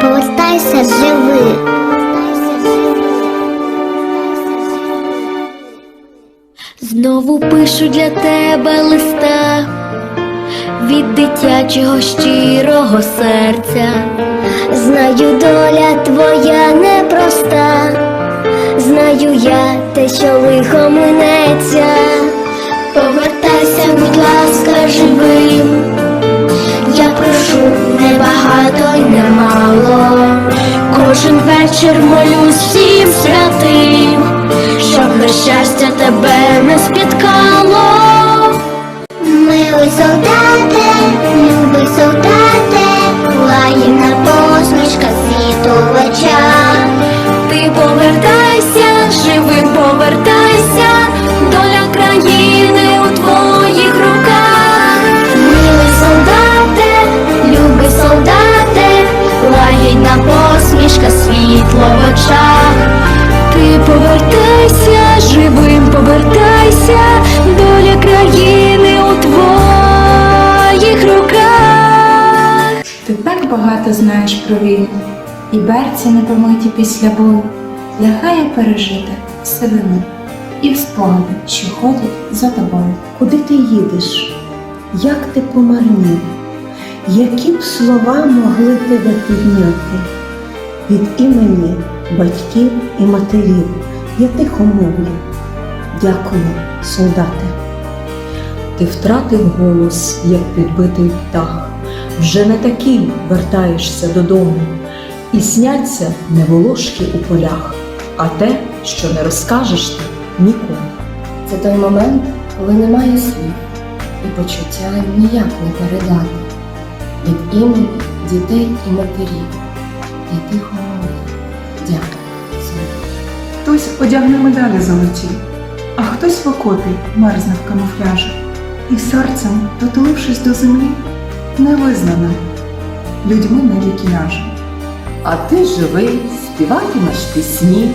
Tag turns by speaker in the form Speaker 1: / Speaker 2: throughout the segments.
Speaker 1: повертайся живи.
Speaker 2: Знову пишу для тебе листа від дитячого щирого серця.
Speaker 1: Знаю, доля твоя непроста, знаю я те, що лихо минеться. Повертайся, будь ласка, живим. Я прошу небагато. Кожен вечір молюсь всім святим, щоб нещастя тебе не спіткало. Милий солдате, любий солдате, лаїна посмішка світу в
Speaker 3: багато знаєш про війну, і берці не помиті після бою, лягає пережити все вину і в спогади, що ходять за тобою.
Speaker 4: Куди ти їдеш? Як ти помарнів? Які б слова могли тебе підняти? Від імені батьків і матерів я тихо мовлю. Дякую, солдати.
Speaker 5: Ти втратив голос, як підбитий птах, вже не такий вертаєшся додому, і сняться не волошки у полях, а те, що не розкажеш ти нікому.
Speaker 6: Це той момент, коли немає слів, і почуття ніяк не передати. Від імені дітей і матерів. Я тихо мовлю. Дякую.
Speaker 3: Хтось одягне медалі золоті, а хтось в окопі мерзне в камуфляжі, і серцем, дотулившись до землі, не визнана людьми навіки ляже.
Speaker 7: А ти живий, співатимеш пісні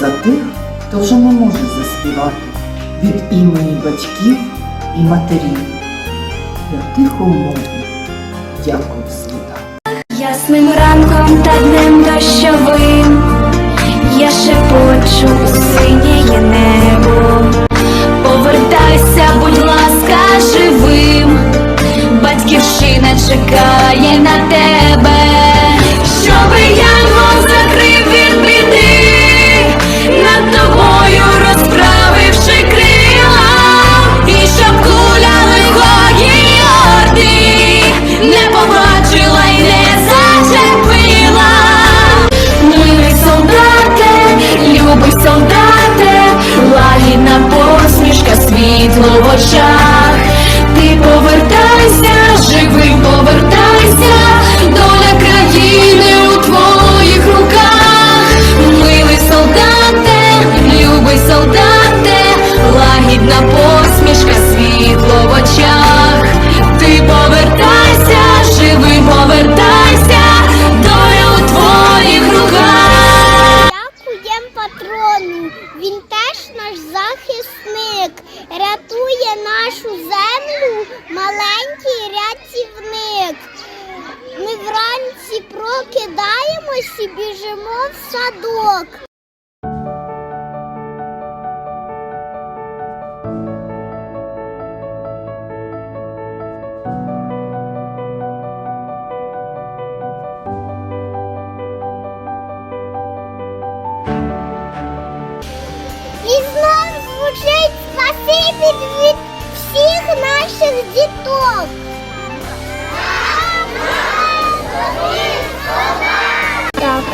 Speaker 7: за тих, хто вже не може заспівати від імені батьків і матерів. Я тихо мовлю. Дякую, солдат.
Speaker 2: Ясним ранком та днем дощовим я шепочу синє небо.
Speaker 1: прокидаємось і біжимо в садок. І знов звучить спасибі від всіх наших